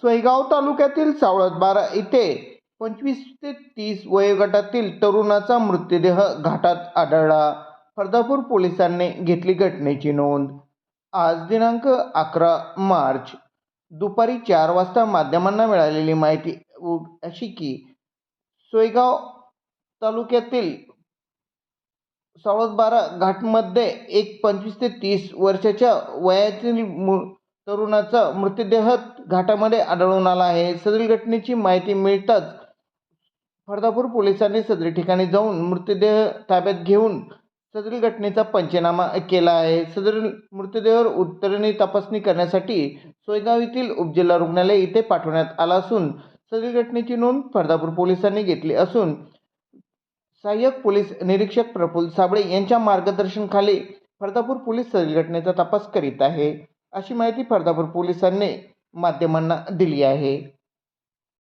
सोयगाव तालुक्यातील सावळतबारा इथे पंचवीस ते तीस वयोगटातील तरुणाचा मृतदेह घाटात आढळला. फर्दापूर पोलिसांनी घेतली घटनेची नोंद. आज दिनांक अकरा मार्च. दुपारी चार वाजता माध्यमांना मिळालेली माहिती उ- अशी की सोयगाव तालुक्यातील सावळतबारा घाटमध्ये एक पंचवीस ते तीस वर्षाच्या वयातील मु तरुणाचा मृतदेह घाटामध्ये आढळून आला आहे. सदरील घटनेची माहिती मिळताच फरदापूर पोलिसांनी सदरी ठिकाणी जाऊन मृतदेह ताब्यात घेऊन सदरील घटनेचा पंचनामा केला आहे. सदरील मृतदेहावर उत्तरणी तपासणी करण्यासाठी सोयगाव येथील उपजिल्हा रुग्णालय इथे पाठवण्यात आला असून सदरील घटनेची नोंद फरदापूर पोलिसांनी घेतली असून सहाय्यक पोलीस निरीक्षक प्रफुल्ल साबळे यांच्या मार्गदर्शनाखाली फरदापूर पोलीस सदरील घटनेचा तपास करीत आहे. अशी माहिती फर्दापूर पोलिसांनी माध्यमांना दिली आहे.